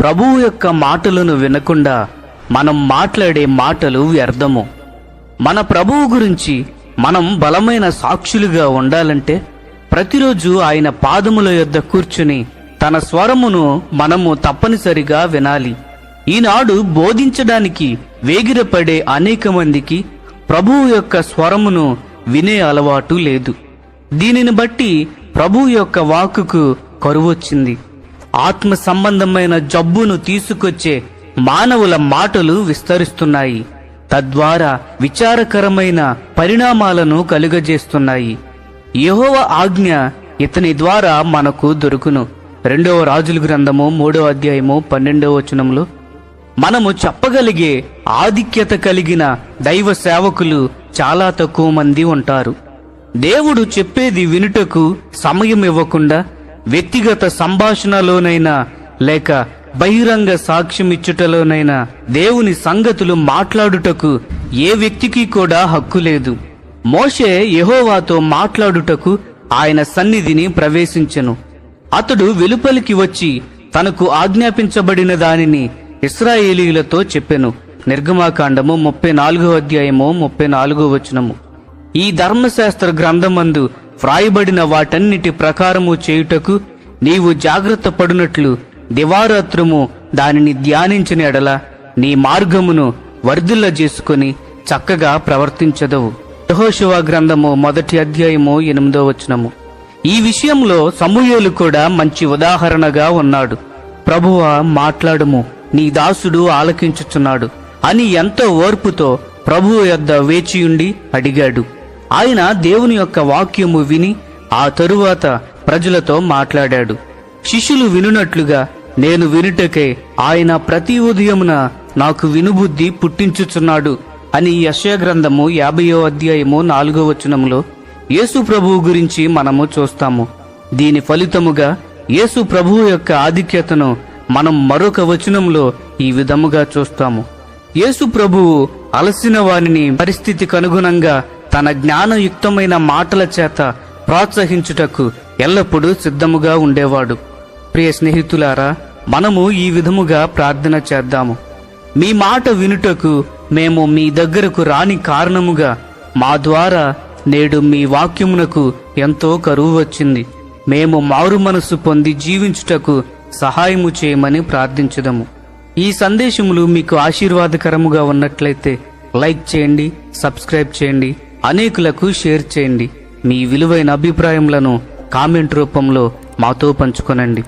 ప్రభువు యొక్క మాటలను వినకుండా మనం మాట్లాడే మాటలు వ్యర్థము. మన ప్రభువు గురించి మనం బలమైన సాక్షులుగా ఉండాలంటే ప్రతిరోజు ఆయన పాదముల యొద్ద కూర్చుని తన స్వరమును మనము తప్పనిసరిగా వినాలి. ఈనాడు బోధించడానికి వేగిరపడే అనేక మందికి ప్రభువు యొక్క స్వరమును వినే అలవాటు లేదు. దీనిని బట్టి ప్రభువు యొక్క వాక్కుకు కరువొచ్చింది. ఆత్మ సంబంధమైన జబ్బును తీసుకొచ్చే మానవుల మాటలు విస్తరిస్తున్నాయి. తద్వారా విచారకరమైన పరిణామాలను కలుగజేస్తున్నాయి. యహోవ ఆజ్ఞ ఇతని ద్వారా మనకు దొరుకును. రెండవ రాజుల గ్రంథము మూడవ అధ్యాయము పన్నెండవ వచనంలో మనము చెప్పగలిగే ఆధిక్యత కలిగిన దైవ సేవకులు చాలా తక్కువ మంది ఉంటారు. దేవుడు చెప్పేది వినుటకు సమయం ఇవ్వకుండా వ్యక్తిగత సంభాషణలోనైనా లేక బహిరంగ సాక్ష్యమిచ్చుటలోనైనా దేవుని సంగతులు మాట్లాడుటకు ఏ వ్యక్తికి కూడా హక్కు లేదు. మోషే యహోవాతో మాట్లాడుటకు ఆయన సన్నిధిని ప్రవేశించెను. అతడు వెలుపలికి వచ్చి తనకు ఆజ్ఞాపించబడిన దానిని ఇస్రాయేలీలతో చెప్పెను. నిర్గమాకాండము ముప్పై నాలుగో అధ్యాయము ముప్పై నాలుగో వచనము. ఈ ధర్మశాస్త్ర గ్రంథమందు వ్రాయబడిన వాటన్నిటి ప్రకారము చేయుటకు నీవు జాగ్రత్త పడునట్లు దివారాత్రము దానిని ధ్యానించిన ఎడల నీ మార్గమును వర్ధిల్ల చేసుకుని చక్కగా ప్రవర్తించదవు. యహోశివ గ్రంథము మొదటి అధ్యాయము ఎనిమిదో వచనము. ఈ విషయంలో సమూహలు కూడా మంచి ఉదాహరణగా ఉన్నాడు. ప్రభువ మాట్లాడుము నీ దాసుడు ఆలకించుచున్నాడు. అని ఎంతో ఓర్పుతో ప్రభువు యొద్ద వేచియుండి అడిగాడు. ఆయన దేవుని యొక్క వాక్యము విని ఆ తరువాత ప్రజలతో మాట్లాడాడు. శిష్యులు వినునట్లుగా నేను వినుటకే ఆయన ప్రతి ఉదయమున నాకు వినుబుద్ధి పుట్టించుచున్నాడు అని యశయ గ్రంథము యాభయో అధ్యాయము నాలుగో వచనములో యేసు ప్రభువు గురించి మనము చూస్తాము. దీని ఫలితముగా యేసు ప్రభువు యొక్క ఆధిక్యతను మనం మరొక వచనంలో ఈ విధముగా చూస్తాము. యేసు ప్రభువు అలసిన వారిని పరిస్థితికి అనుగుణంగా తన జ్ఞానయుక్తమైన మాటల చేత ప్రోత్సహించుటకు ఎల్లప్పుడూ సిద్ధముగా ఉండేవాడు. ప్రియ స్నేహితులారా మనము ఈ విధముగా ప్రార్థన చేద్దాము. మీ మాట వినుటకు మేము మీ దగ్గరకు రాని కారణముగా మా ద్వారా నేడు మీ వాక్యమునకు ఎంతో కరువు వచ్చింది. మేము మారు మనసు పొంది జీవించుటకు సహాయము చేయమని ప్రార్థించుదము. ఈ సందేశములు మీకు ఆశీర్వాదకరముగా ఉన్నట్లయితే లైక్ చేయండి సబ్స్క్రైబ్ చేయండి. అనేకులకు షేర్ చేయండి. మీ విలువైన అభిప్రాయములను కామెంట్ రూపంలో మాతో పంచుకొనండి.